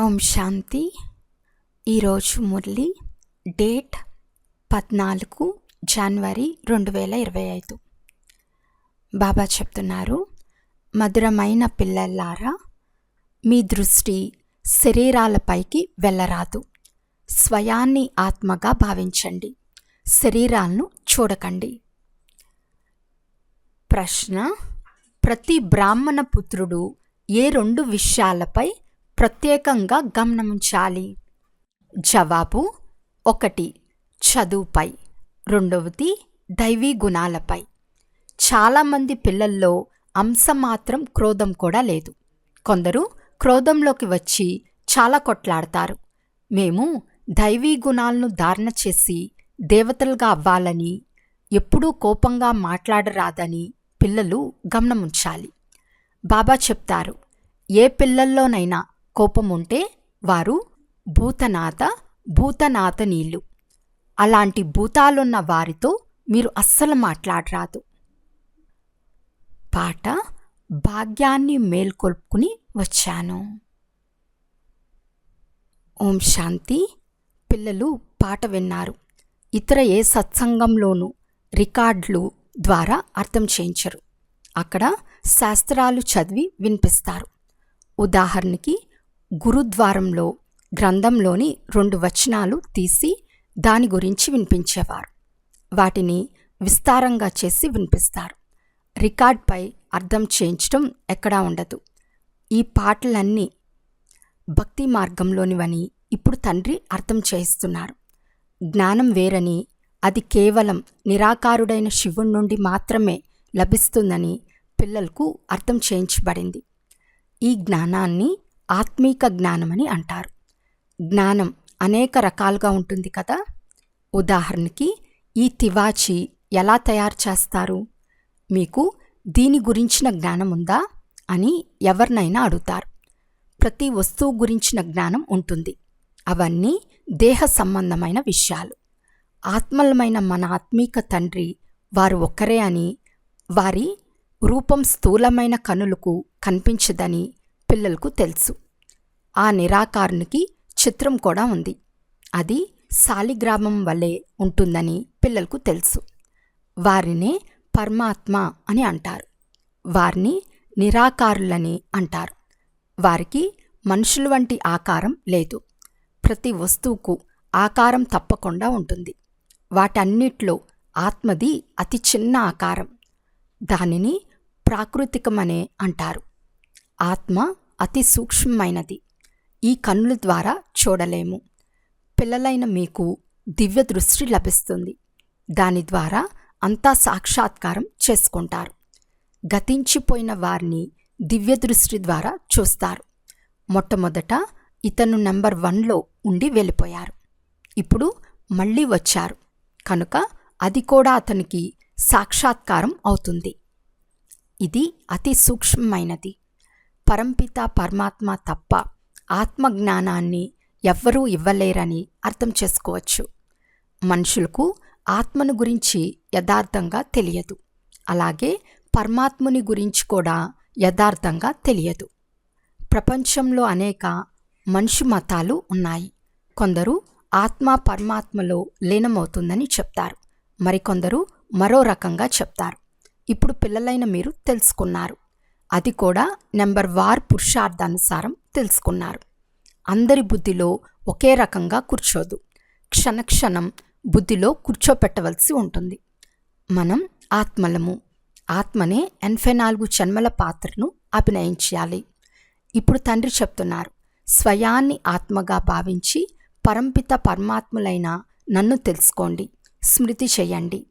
ఓం శాంతి. ఈరోజు మురళి డేట్ పద్నాలుగు జనవరి రెండు వేల ఇరవై ఐదు. బాబా చెప్తున్నారు మధురమైన పిల్లల్లారా మీ దృష్టి శరీరాలపైకి వెళ్ళరాదు. స్వయాన్ని ఆత్మగా భావించండి. శరీరాలను చూడకండి. ప్రశ్న ప్రతి బ్రాహ్మణ పుత్రుడు ఏ రెండు విషయాలపై ప్రత్యేకంగా గమనముంచాలి. జవాబు ఒకటి చదువుపై. రెండవది దైవీ గుణాలపై. చాలామంది పిల్లల్లో అంశం మాత్రం క్రోధం కూడా లేదు. కొందరు క్రోధంలోకి వచ్చి చాలా కొట్లాడతారు. మేము దైవీ గుణాలను ధారణ చేసి దేవతలుగా అవ్వాలని ఎప్పుడూ కోపంగా మాట్లాడరాదని పిల్లలు గమనముంచాలి. బాబా చెప్తారు ఏ పిల్లల్లోనైనా కోపం ఉంటే వారు భూతనాథ భూతనాథ నీళ్ళు అలాంటి భూతాలున్న వారితో మీరు అస్సలు మాట్లాడరాదు. పాట భాగ్యాన్ని మేల్కొల్పుకుని వచ్చాను. ఓం శాంతి. పిల్లలు పాట విన్నారు. ఇతర ఏ సత్సంగంలోనూ రికార్డులు ద్వారా అర్థం చేయించరు. అక్కడ శాస్త్రాలు చదివి వినిపిస్తారు. ఉదాహరణకి గురుద్వారంలో గ్రంథంలోని రెండు వచనాలు తీసి దాని గురించి వినిపించేవారు. వాటిని విస్తారంగా చేసి వినిపిస్తారు. రికార్డ్పై అర్థం చేయించడం ఎక్కడా ఉండదు. ఈ పాటలన్నీ భక్తి మార్గంలోనివని ఇప్పుడు తండ్రి అర్థం చేయిస్తున్నారు. జ్ఞానం వేరని అది కేవలం నిరాకారుడైన శివుడి నుండి మాత్రమే లభిస్తుందని పిల్లలకు అర్థం చేయించబడింది. ఈ జ్ఞానాన్ని ఆత్మీక జ్ఞానమని అంటారు. జ్ఞానం అనేక రకాలుగా ఉంటుంది కదా? ఉదాహరణకి ఈ తివాచి ఎలా తయారు చేస్తారు? మీకు దీని గురించిన జ్ఞానం ఉందా? అని ఎవరినైనా అడుగుతారు. ప్రతి వస్తువు గురించిన జ్ఞానం ఉంటుంది. అవన్నీ దేహ సంబంధమైన విషయాలు. ఆత్మలమైన మన ఆత్మీక తండ్రి వారు ఒక్కరే అని వారి రూపం స్థూలమైన కనులకు కనిపించదని పిల్లలకు తెలుసు. ఆ నిరాకారునికి చిత్రం కూడా ఉంది. అది శాలిగ్రామం వలె ఉంటుందని పిల్లలకు తెలుసు. వారినే పరమాత్మ అని అంటారు. వారిని నిరాకారులని అంటారు. వారికి మనుషుల వంటి ఆకారం లేదు. ప్రతి వస్తువుకు ఆకారం తప్పకుండా ఉంటుంది. వాటన్నిట్లో ఆత్మది అతి చిన్న ఆకారం. దానిని ప్రాకృతికమనే అంటారు. ఆత్మ అతి సూక్ష్మమైనది. ఈ కన్నుల ద్వారా చూడలేము. పిల్లలైన మీకు దివ్య దృష్టి లభిస్తుంది. దాని ద్వారా అంతా సాక్షాత్కారం చేసుకుంటారు. గతించిపోయిన వారిని దివ్య దృష్టి ద్వారా చూస్తారు. మొట్టమొదట ఇతను నెంబర్ వన్లో ఉండి వెళ్ళిపోయారు. ఇప్పుడు మళ్ళీ వచ్చారు. కనుక అది కూడా అతనికి సాక్షాత్కారం అవుతుంది. ఇది అతి సూక్ష్మమైనది. పరంపిత పరమాత్మ తప్ప ఆత్మజ్ఞానాన్ని ఎవ్వరూ ఇవ్వలేరని అర్థం చేసుకోవచ్చు. మనుషులకు ఆత్మను గురించి యథార్థంగా తెలియదు. అలాగే పరమాత్ముని గురించి కూడా యథార్థంగా తెలియదు. ప్రపంచంలో అనేక మనుషు మతాలు ఉన్నాయి. కొందరు ఆత్మ పరమాత్మలో లీనమవుతుందని చెప్తారు. మరికొందరు మరో రకంగా చెప్తారు. ఇప్పుడు పిల్లలైన మీరు తెలుసుకున్నారు. అది కూడా నెంబర్ వార్ పురుషార్థానుసారం తెలుసుకున్నారు. అందరి బుద్ధిలో ఒకే రకంగా కూర్చోదు. క్షణక్షణం బుద్ధిలో కూర్చోపెట్టవలసి ఉంటుంది. మనం ఆత్మలము. ఆత్మనే ఎనభై నాలుగు జన్మల పాత్రను అభినయించాలి. ఇప్పుడు తండ్రి చెప్తున్నారు స్వయాన్ని ఆత్మగా భావించి పరంపిత పరమాత్ములైన నన్ను తెలుసుకోండి స్మృతి చేయండి.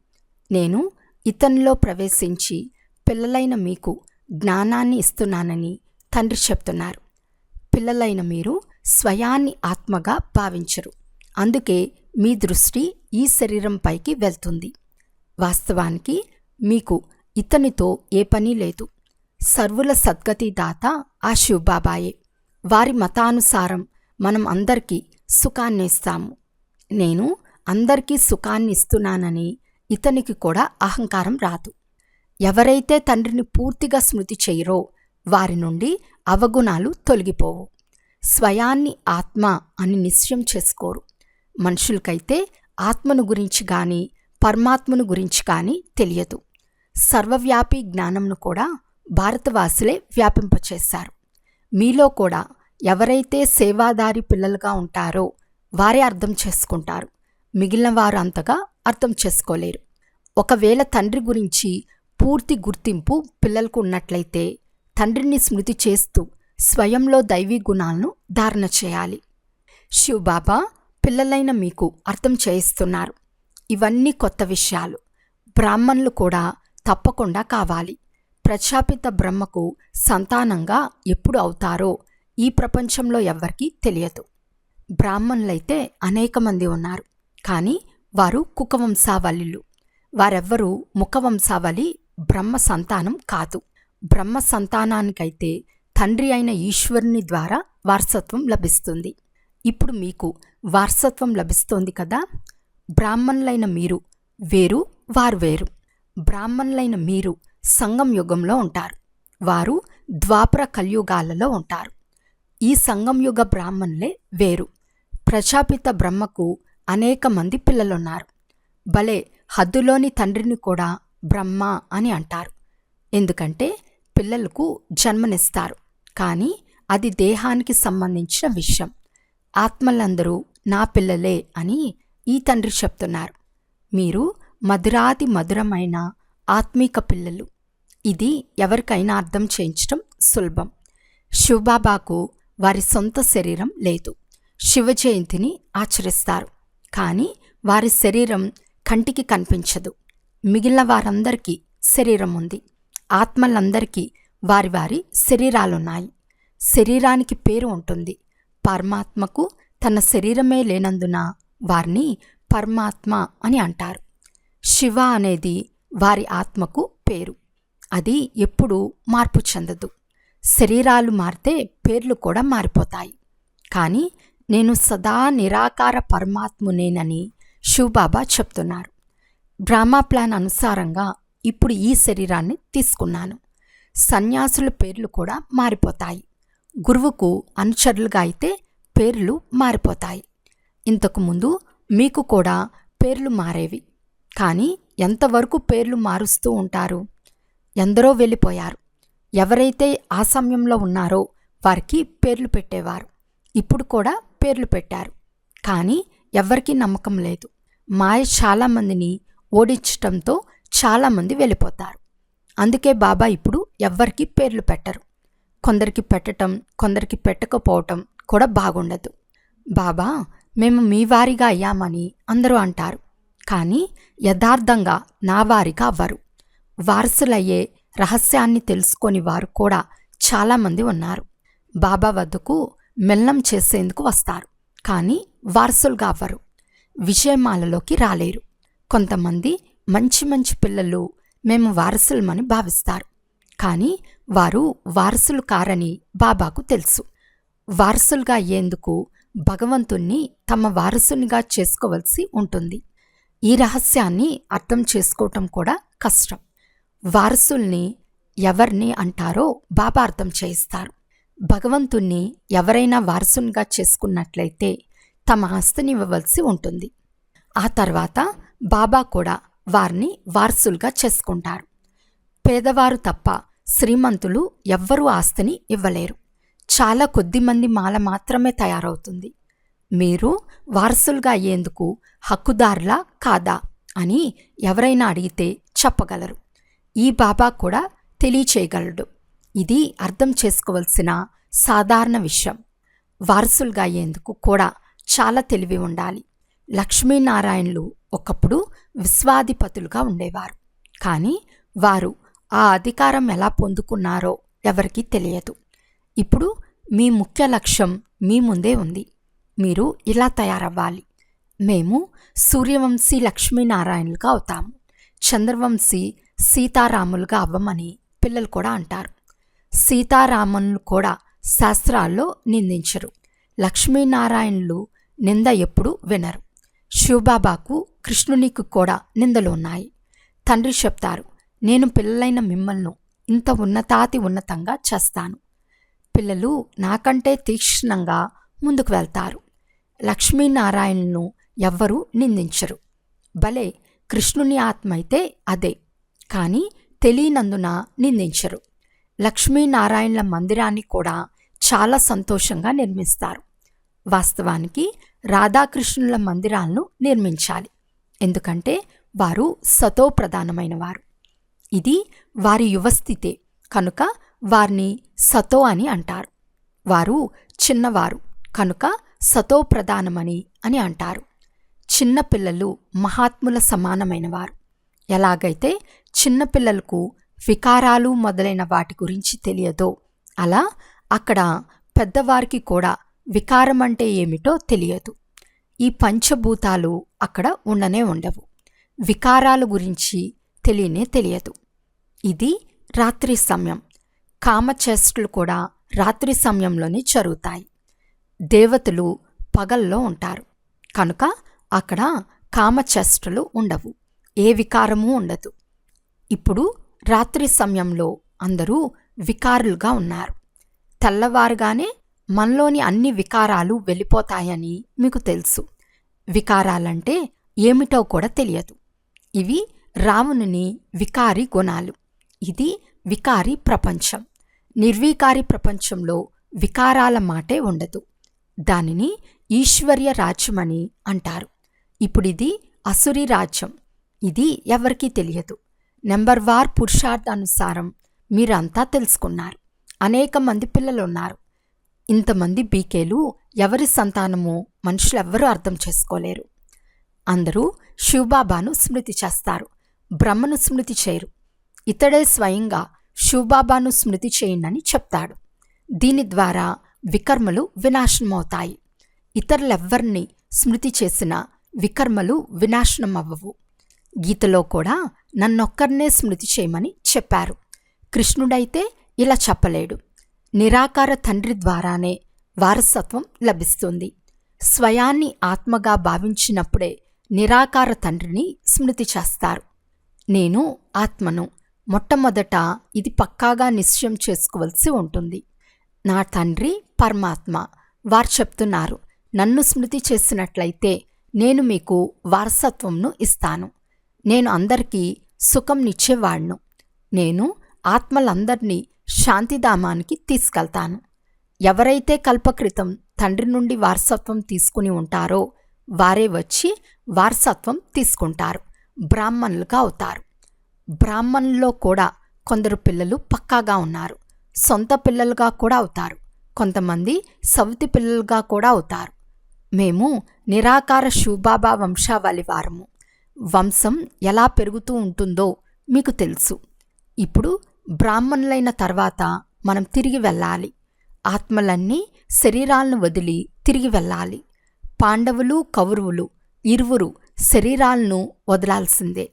నేను ఇతనిలో ప్రవేశించి పిల్లలైన మీకు జ్ఞానాన్ని ఇస్తున్నానని తండ్రి చెప్తున్నారు. పిల్లలైన మీరు స్వయాన్ని ఆత్మగా భావించరు. అందుకే మీ దృష్టి ఈ శరీరంపైకి వెళ్తుంది. వాస్తవానికి మీకు ఇతనితో ఏ పని లేదు. సర్వుల సద్గతి దాత ఆ శివబాబాయే వారి మతానుసారం మనం అందరికీ సుఖాన్ని ఇస్తాము. నేను అందరికీ సుఖాన్ని ఇస్తున్నానని ఇతనికి కూడా అహంకారం రాదు. ఎవరైతే తండ్రిని పూర్తిగా స్మృతి చేయరో వారి నుండి అవగుణాలు తొలగిపోవు. స్వయాన్ని ఆత్మ అని నిశ్చయం చేసుకోరు. మనుషులకైతే ఆత్మను గురించి కానీ పరమాత్మను గురించి కానీ తెలియదు. సర్వవ్యాపి జ్ఞానంను కూడా భారతవాసులే వ్యాపింపచేశారు. మీలో కూడా ఎవరైతే సేవాదారి పిల్లలుగా ఉంటారో వారే అర్థం చేసుకుంటారు. మిగిలిన వారు అంతగా అర్థం చేసుకోలేరు. ఒకవేళ తండ్రి గురించి పూర్తి గుర్తింపు పిల్లలకు ఉన్నట్లయితే తండ్రిని స్మృతి చేస్తూ స్వయంలో దైవీ గుణాలను ధారణ చేయాలి. శివబాబా పిల్లలైన మీకు అర్థం చేయిస్తున్నారు. ఇవన్నీ కొత్త విషయాలు. బ్రాహ్మణులు కూడా తప్పకుండా కావాలి. ప్రజాపిత బ్రహ్మకు సంతానంగా ఎప్పుడు అవుతారో ఈ ప్రపంచంలో ఎవ్వరికీ తెలియదు. బ్రాహ్మణులైతే అనేక మంది ఉన్నారు. కానీ వారు కుకవంశావళిలు వారెవ్వరూ ముఖవంశావళి బ్రహ్మ సంతానం కాదు. బ్రహ్మ సంతానానికైతే తండ్రి అయిన ఈశ్వరుని ద్వారా వారసత్వం లభిస్తుంది. ఇప్పుడు మీకు వారసత్వం లభిస్తోంది కదా? బ్రాహ్మణులైన మీరు వేరు వారు వేరు. బ్రాహ్మణులైన మీరు సంగం యుగంలో ఉంటారు. వారు ద్వాపర కలియుగాలలో ఉంటారు. ఈ సంగం యుగ బ్రాహ్మణులే వేరు. ప్రజాపిత బ్రహ్మకు అనేక మంది పిల్లలున్నారు. భలే హద్దులోని తండ్రిని కూడా బ్రహ్మ అని అంటారు. ఎందుకంటే పిల్లలకు జన్మనిస్తారు. కానీ అది దేహానికి సంబంధించిన విషయం. ఆత్మలందరూ నా పిల్లలే అని ఈ తండ్రి చెప్తున్నారు. మీరు మధురాతి మధురమైన ఆత్మీక పిల్లలు. ఇది ఎవరికైనా అర్థం చేయించడం సులభం. శివబాబాకు వారి సొంత శరీరం లేదు. శివ జయంతిని ఆచరిస్తారు. కానీ వారి శరీరం కంటికి కనిపించదు. మిగిలిన వారందరికీ శరీరం ఉంది ఆత్మలందరికీ వారి వారి శరీరాలున్నాయి. శరీరానికి పేరు ఉంటుంది. పరమాత్మకు తన శరీరమే లేనందున వారిని పరమాత్మ అని అంటారు. శివ అనేది వారి ఆత్మకు పేరు. అది ఎప్పుడూ మార్పు చెందదు. శరీరాలు మారితే పేర్లు కూడా మారిపోతాయి. కానీ నేను సదా నిరాకార పరమాత్మునేనని శివబాబా చెప్తున్నారు. డ్రామా ప్లాన్ అనుసారంగా ఇప్పుడు ఈ శరీరాన్ని తీసుకున్నాను. సన్యాసుల పేర్లు కూడా మారిపోతాయి. గురువుకు అనుచరులుగా అయితే పేర్లు మారిపోతాయి. ఇంతకుముందు మీకు కూడా పేర్లు మారేవి. కానీ ఎంతవరకు పేర్లు మారుస్తూ ఉంటారు? ఎందరో వెళ్ళిపోయారు. ఎవరైతే ఆ సమయంలో ఉన్నారో వారికి పేర్లు పెట్టేవారు. ఇప్పుడు కూడా పేర్లు పెట్టారు. కానీ ఎవ్వరికీ నమ్మకం లేదు. మాయ చాలామందిని ఓడించటంతో చాలామంది వెళ్ళిపోతారు. అందుకే బాబా ఇప్పుడు ఎవ్వరికీ పేర్లు పెట్టరు. కొందరికి పెట్టటం కొందరికి పెట్టకపోవటం కూడా బాగుండదు. బాబా మేము మీ వారిగా అయ్యామని అందరూ అంటారు. కానీ యథార్థంగా నా వారిగా అవ్వరు. వారసులయ్యే రహస్యాన్ని తెలుసుకొని వారు కూడా చాలామంది ఉన్నారు. బాబా వద్దకు మెల్లం చేసేందుకు వస్తారు. కానీ వారసులుగా అవ్వరు. విషయమాలలోకి రాలేరు. కొంతమంది మంచి మంచి పిల్లలు మేము వారసులమని భావిస్తారు. కానీ వారు వారసులు కారని బాబాకు తెలుసు. వారసులుగా అయ్యేందుకు భగవంతుణ్ణి తమ వారసునిగా చేసుకోవలసి ఉంటుంది. ఈ రహస్యాన్ని అర్థం చేసుకోవటం కూడా కష్టం. వారసుల్ని ఎవరిని అంటారో బాబా అర్థం చేయిస్తారు. భగవంతుణ్ణి ఎవరైనా వారసునిగా చేసుకున్నట్లయితే తమ ఆస్తిని ఇవ్వవలసి ఉంటుంది. ఆ తర్వాత బాబా కూడా వారిని వారసులుగా చేసుకుంటారు. పేదవారు తప్ప శ్రీమంతులు ఎవ్వరూ ఆస్తిని ఇవ్వలేరు. చాలా కొద్ది మంది మాల మాత్రమే తయారవుతుంది. మీరు వారసులుగా అయ్యేందుకు హక్కుదారులా కాదా అని ఎవరైనా అడిగితే చెప్పగలరు. ఈ బాబా కూడా తెలియచేయగలడు. ఇది అర్థం చేసుకోవలసిన సాధారణ విషయం. వారసులుగా అయ్యేందుకు కూడా చాలా తెలివి ఉండాలి. లక్ష్మీనారాయణలు ఒకప్పుడు విశ్వాధిపతులుగా ఉండేవారు. కానీ వారు ఆ అధికారం ఎలా పొందుకున్నారో ఎవరికీ తెలియదు. ఇప్పుడు మీ ముఖ్య లక్ష్యం మీ ముందే ఉంది. మీరు ఇలా తయారవ్వాలి. మేము సూర్యవంశీ లక్ష్మీనారాయణులుగా అవుతాము. చంద్రవంశీ సీతారాములుగా అవ్వమని పిల్లలు కూడా అంటారు. సీతారామన్లు కూడా శాస్త్రాల్లో నిందించరు. లక్ష్మీనారాయణులు నింద ఎప్పుడు వినరు. శివబాబాకు కృష్ణునికి కూడా నిందలు ఉన్నాయి. తండ్రి చెప్తారు నేను పిల్లలైన మిమ్మల్ని ఇంత ఉన్నతాతి ఉన్నతంగా చేస్తాను. పిల్లలు నాకంటే తీక్షణంగా ముందుకు వెళ్తారు. లక్ష్మీనారాయణను ఎవ్వరూ నిందించరు. భలే కృష్ణుని ఆత్మ అయితే అదే కానీ తెలియనందున నిందించరు. లక్ష్మీనారాయణల మందిరాన్ని కూడా చాలా సంతోషంగా నిర్మిస్తారు. వాస్తవానికి రాధాకృష్ణుల మందిరాలను నిర్మించాలి. ఎందుకంటే వారు సతో ప్రధానమైనవారు. ఇది వారి యువస్థితే కనుక వారిని సతో అని అంటారు. వారు చిన్నవారు కనుక సతో ప్రధానమని అని అంటారు. చిన్నపిల్లలు మహాత్ముల సమానమైనవారు. ఎలాగైతే చిన్నపిల్లలకు వికారాలు మొదలైన వాటి గురించి తెలియదో అలా అక్కడ పెద్దవారికి కూడా వికారం అంటే ఏమిటో తెలియదు. ఈ పంచభూతాలు అక్కడ ఉండనే ఉండవు. వికారాల గురించి తెలియనే తెలియదు. ఇది రాత్రి సమయం. కామచేష్టలు కూడా రాత్రి సమయంలోనే జరుగుతాయి. దేవతలు పగల్లో ఉంటారు. కనుక అక్కడ కామచేష్టలు ఉండవు. ఏ వికారము ఉండదు. ఇప్పుడు రాత్రి సమయంలో అందరూ వికారులుగా ఉన్నారు. తెల్లవారుగానే మనలోని అన్ని వికారాలు వెళ్ళిపోతాయని మీకు తెలుసు. వికారాలంటే ఏమిటో కూడా తెలియదు. ఇవి రావణుని వికారి గుణాలు. ఇది వికారి ప్రపంచం. నిర్వికారి ప్రపంచంలో వికారాల మాటే ఉండదు. దానిని ఈశ్వర్య రాజ్యమని అంటారు. ఇప్పుడిది అసురి రాజ్యం. ఇది ఎవరికీ తెలియదు. నెంబర్ వార్ పురుషార్థానుసారం మీరంతా తెలుసుకున్నారు. అనేక మంది పిల్లలు ఉన్నారు ఇంతమంది బీకేలు ఎవరి సంతానమో మనుషులెవ్వరూ అర్థం చేసుకోలేరు. అందరూ శివబాబాను స్మృతి చేస్తారు బ్రహ్మను స్మృతి చేయరు. ఇతడే స్వయంగా శివబాబాను స్మృతి చేయండి చెప్తాడు. దీని ద్వారా వికర్మలు వినాశనమవుతాయి. ఇతరులెవ్వరిని స్మృతి చేసిన వికర్మలు వినాశనం అవ్వవు గీతలో కూడా నన్నొక్కరినే స్మృతి చేయమని చెప్పారు. కృష్ణుడైతే ఇలా చెప్పలేడు. నిరాకార తండ్రి ద్వారానే వారసత్వం లభిస్తుంది. స్వయాన్ని ఆత్మగా భావించినప్పుడే నిరాకార తండ్రిని స్మృతి చేస్తారు. నేను ఆత్మను మొట్టమొదట ఇది పక్కాగా నిశ్చయం చేసుకోవలసి ఉంటుంది. నా తండ్రి పరమాత్మ వారు చెప్తున్నారు నన్ను స్మృతి చేసినట్లయితే నేను మీకు వారసత్వంను ఇస్తాను. నేను అందరికీ సుఖంనిచ్చేవాణ్ణు నేను ఆత్మలందరినీ శాంతిధామానికి తీసుకెళ్తాను. ఎవరైతే కల్పకృతం తండ్రి నుండి వారసత్వం తీసుకుని ఉంటారో వారే వచ్చి వారసత్వం తీసుకుంటారు. బ్రాహ్మణులుగా అవుతారు. బ్రాహ్మణుల్లో కూడా కొందరు పిల్లలు పక్కాగా ఉన్నారు. సొంత పిల్లలుగా కూడా అవుతారు. కొంతమంది సవితి పిల్లలుగా కూడా అవుతారు. మేము నిరాకార శివబాబా వంశావళి వారము. వంశం ఎలా పెరుగుతూ ఉంటుందో మీకు తెలుసు. ఇప్పుడు బ్రాహ్మణులైన తర్వాత మనం తిరిగి వెళ్ళాలి. ఆత్మలన్నీ శరీరాలను వదిలి తిరిగి వెళ్ళాలి. పాండవులు కౌరవులు ఇరువురు శరీరాలను వదలాల్సిందే.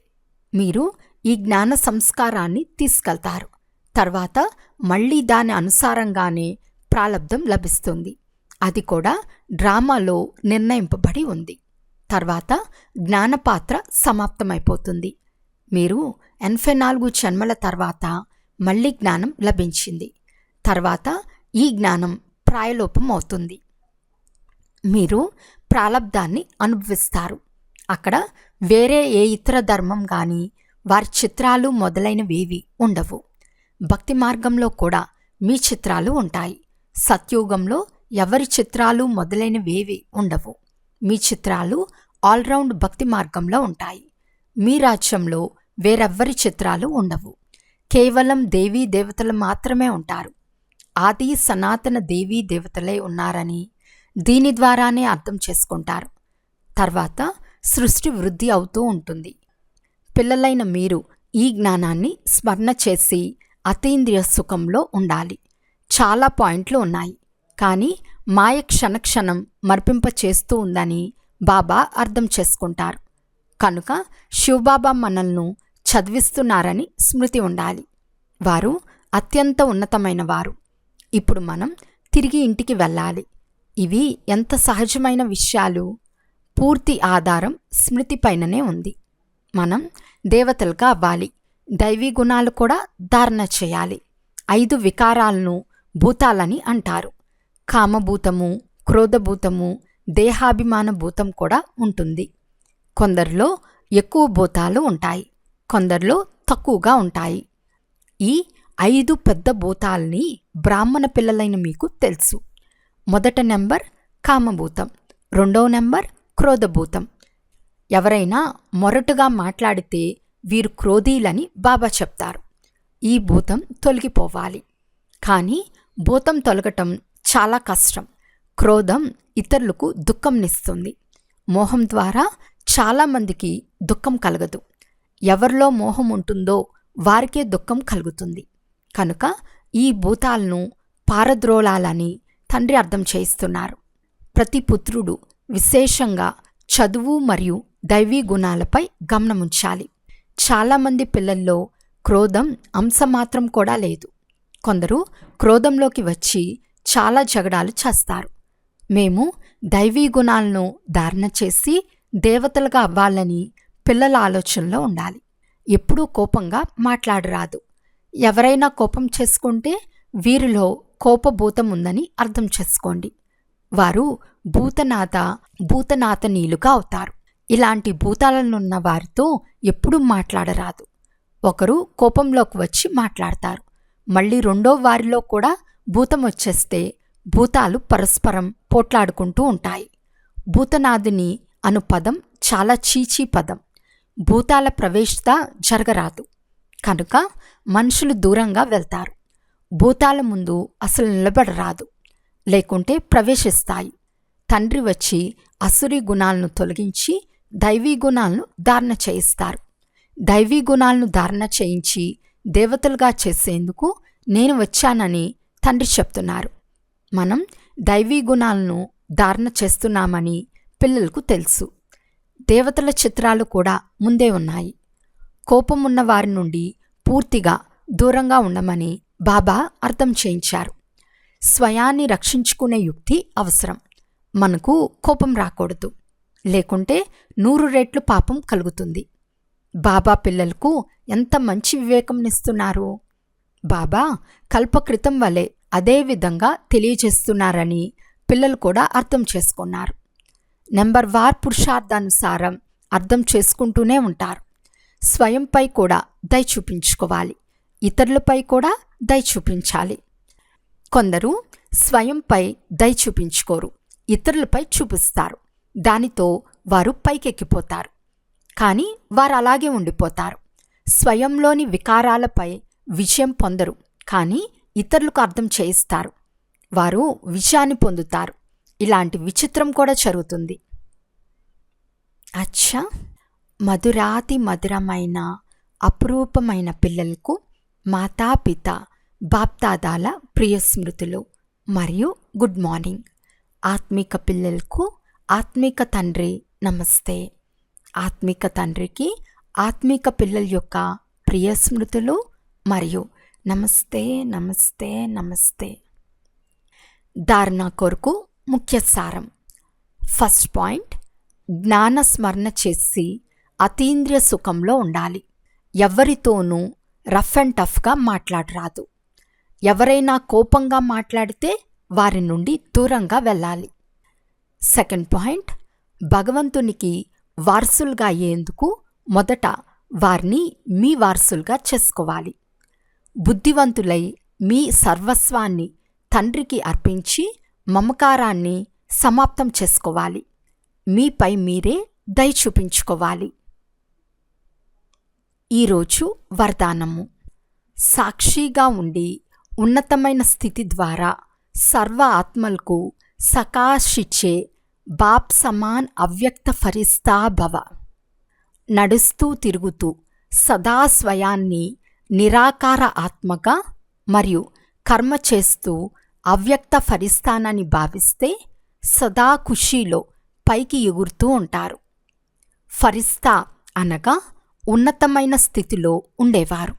మీరు ఈ జ్ఞాన సంస్కారాన్ని తీసుకెళ్తారు. తర్వాత మళ్ళీ దాని అనుసారంగానే ప్రాలబ్ధం లభిస్తుంది. అది కూడా డ్రామాలో నిర్ణయింపబడి ఉంది. తర్వాత జ్ఞానపాత్ర సమాప్తమైపోతుంది. మీరు ఎనభై నాలుగు జన్మల తర్వాత మళ్ళీ జ్ఞానం లభించింది. తర్వాత ఈ జ్ఞానం ప్రాయలోపం అవుతుంది. మీరు ప్రాలబ్ధాన్ని అనుభవిస్తారు. అక్కడ వేరే ఏ ఇతర ధర్మం కానీ వారి చిత్రాలు మొదలైనవేవి ఉండవు. భక్తి మార్గంలో కూడా మీ చిత్రాలు ఉంటాయి. సత్యుగంలో ఎవరి చిత్రాలు మొదలైనవేవి ఉండవు. మీ చిత్రాలు ఆల్రౌండ్ భక్తి మార్గంలో ఉంటాయి. మీ రాజ్యంలో వేరెవ్వరి చిత్రాలు ఉండవు. కేవలం దేవీ దేవతలు మాత్రమే ఉంటారు. ఆది సనాతన దేవీ దేవతలే ఉన్నారని దీని ద్వారానే అర్థం చేసుకుంటారు. తర్వాత సృష్టి వృద్ధి అవుతూ ఉంటుంది. పిల్లలైన మీరు ఈ జ్ఞానాన్ని స్మరణ చేసి అతీంద్రియ సుఖంలో ఉండాలి. చాలా పాయింట్లు ఉన్నాయి. కానీ మాయ క్షణక్షణం మర్పింప చేస్తూ ఉందని బాబా అర్థం చేసుకుంటారు. కనుక శివబాబా మనల్ని చదివిస్తున్నారని స్మృతి ఉండాలి. వారు అత్యంత ఉన్నతమైన వారు ఇప్పుడు మనం తిరిగి ఇంటికి వెళ్ళాలి. ఇవి ఎంత సహజమైన విషయాలు? పూర్తి ఆధారం స్మృతిపైననే ఉంది. మనం దేవతలుగా అవ్వాలి. దైవీ గుణాలు కూడా ధారణ చేయాలి. ఐదు వికారాలను భూతాలని అంటారు. కామభూతము క్రోధభూతము దేహాభిమాన భూతం కూడా ఉంటుంది. కొందరిలో ఎక్కువ భూతాలు ఉంటాయి. కొందరిలో తక్కువగా ఉంటాయి. ఈ ఐదు పెద్ద భూతాల్ని బ్రాహ్మణ పిల్లలైన మీకు తెలుసు. మొదట నెంబర్ కామభూతం రెండవ నెంబర్ క్రోధభూతం. ఎవరైనా మొరటుగా మాట్లాడితే వీరు క్రోధీలని బాబా చెప్తారు. ఈ భూతం తొలగిపోవాలి. కానీ భూతం తొలగటం చాలా కష్టం. క్రోధం ఇతరులకు దుఃఖంనిస్తుంది మోహం ద్వారా చాలామందికి దుఃఖం కలగదు. ఎవరిలో మోహం ఉంటుందో వారికే దుఃఖం కలుగుతుంది. కనుక ఈ భూతాలను పారద్రోలాలని తండ్రి అర్థం చేయిస్తున్నారు. ప్రతి పుత్రుడు విశేషంగా చదువు మరియు దైవీ గుణాలపై గమనముంచాలి చాలామంది పిల్లల్లో క్రోధం అంశమాత్రం కూడా లేదు. కొందరు క్రోధంలోకి వచ్చి చాలా జగడాలు చేస్తారు. మేము దైవీ గుణాలను ధారణ చేసి దేవతలుగా అవ్వాలని పిల్లల ఆలోచనలో ఉండాలి. ఎప్పుడూ కోపంగా మాట్లాడరాదు. ఎవరైనా కోపం చేసుకుంటే వీరిలో కోపభూతం ఉందని అర్థం చేసుకోండి. వారు భూతనాథ భూతనాథనీయులుగా అవుతారు. ఇలాంటి భూతాలనున్న వారితో ఎప్పుడూ మాట్లాడరాదు. ఒకరు కోపంలోకి వచ్చి మాట్లాడతారు. మళ్ళీ రెండో వారిలో కూడా భూతం వచ్చేస్తే భూతాలు పరస్పరం పోట్లాడుకుంటూ ఉంటాయి. భూతనాథుని అను పదం చాలా చీచీ పదం. భూతాల ప్రవేశత జరగరాదు. కనుక మనుషులు దూరంగా వెళ్తారు. భూతాల ముందు అసలు నిలబడరాదు. లేకుంటే ప్రవేశిస్తాయి. తండ్రి వచ్చి అసురి గుణాలను తొలగించి దైవీ గుణాలను ధారణ చేయిస్తారు. దైవీ గుణాలను ధారణ చేయించి దేవతలుగా చేసేందుకు నేను వచ్చానని తండ్రి చెప్తున్నారు. మనం దైవీ గుణాలను ధారణ చేస్తున్నామని పిల్లలకు తెలుసు. దేవతల చిత్రాలు కూడా ముందే ఉన్నాయి. కోపం వారి నుండి పూర్తిగా దూరంగా ఉండమని బాబా అర్థం చేయించారు. స్వయాన్ని రక్షించుకునే యుక్తి అవసరం. మనకు కోపం రాకూడదు. లేకుంటే నూరు రెట్లు పాపం కలుగుతుంది. బాబా పిల్లలకు ఎంత మంచి వివేకంనిస్తున్నారు బాబా కల్పకృతం వలె అదే విధంగా తెలియజేస్తున్నారని పిల్లలు కూడా అర్థం చేసుకున్నారు. నెంబర్ వార్ పురుషార్థానుసారం అర్థం చేసుకుంటూనే ఉంటారు. స్వయంపై కూడా దయ చూపించుకోవాలి. ఇతరులపై కూడా దయ చూపించాలి. కొందరు స్వయంపై దయ చూపించుకోరు. ఇతరులపై చూపిస్తారు. దానితో వారు పైకెక్కిపోతారు. కానీ వారు అలాగే ఉండిపోతారు. స్వయంలోని వికారాలపై విజయం పొందరు. కానీ ఇతరులకు అర్థం చేయిస్తారు. వారు విజయాన్ని పొందుతారు. ఇలాంటి విచిత్రం కూడా జరుగుతుంది. అచ్చా! మధురాతి మధురమైన అపురూపమైన పిల్లలకు మాతాపిత బాప్తాదాల ప్రియ స్మృతులు. మరియు గుడ్ మార్నింగ్. ఆత్మిక పిల్లలకు ఆత్మిక తండ్రి నమస్తే. ఆత్మిక తండ్రికి ఆత్మిక పిల్లల యొక్క ప్రియ స్మృతులు మరియు నమస్తే నమస్తే నమస్తే. ధారణ కొరకు ముఖ్య సారం. ఫస్ట్ పాయింట్ జ్ఞాన స్మరణ చేసి అతీంద్రియ సుఖంలో ఉండాలి. ఎవరితోనూ రఫ్ అండ్ టఫ్గా మాట్లాడరాదు. ఎవరైనా కోపంగా మాట్లాడితే వారి నుండి దూరంగా వెళ్ళాలి. సెకండ్ పాయింట్ భగవంతునికి వారసులుగా అయ్యేందుకు మొదట వారిని మీ వారసులుగా చేసుకోవాలి. బుద్ధివంతులై మీ సర్వస్వాన్ని తండ్రికి అర్పించి మమకారాన్ని సమాప్తం చేసుకోవాలి. మీపై మీరే దయ చూపించుకోవాలి. ఈరోజు వరదానము. సాక్షిగా ఉండి ఉన్నతమైన స్థితి ద్వారా సర్వ ఆత్మలకు సకాశిచ్చే బాప్ సమాన్ అవ్యక్త ఫరిస్తా భవ. నడుస్తూ తిరుగుతూ సదా స్వయాన్ని నిరాకార ఆత్మగా మరియు కర్మ చేస్తూ అవ్యక్త ఫరిస్తానని భావిస్తే సదా ఖుషీలో పైకి ఎగురుతూ ఉంటారు. ఫరిస్తా అనగా ఉన్నతమైన స్థితిలో ఉండేవారు.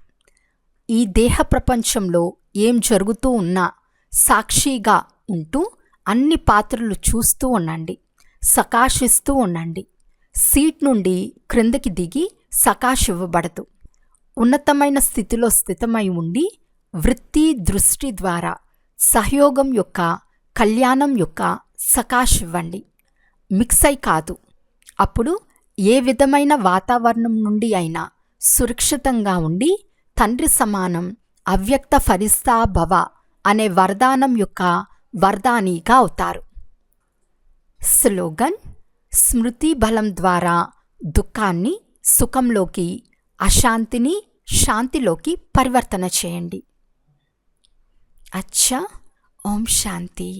ఈ దేహ ప్రపంచంలో ఏం జరుగుతూ ఉన్నా సాక్షిగా ఉంటూ అన్ని పాత్రలు చూస్తూ ఉండండి సకాశిస్తూ ఉండండి. సీట్ నుండి క్రిందకి దిగి సకాశివ్వబడదు ఉన్నతమైన స్థితిలో స్థితమై ఉండి వృత్తి దృష్టి ద్వారా సహయోగం యొక్క కళ్యాణం యొక్క సకాష్ ఇవ్వండి. మిక్స్ అయి కాదు. అప్పుడు ఏ విధమైన వాతావరణం నుండి అయినా సురక్షితంగా ఉండి తండ్రి సమానం అవ్యక్త ఫరిస్తా భవ అనే వరదానం యొక్క వరదానీగా అవుతారు. స్లోగన్ స్మృతి బలం ద్వారా దుఃఖాన్ని సుఖంలోకి అశాంతిని శాంతిలోకి పరివర్తన చేయండి. అచ్చా ఓం శాంతి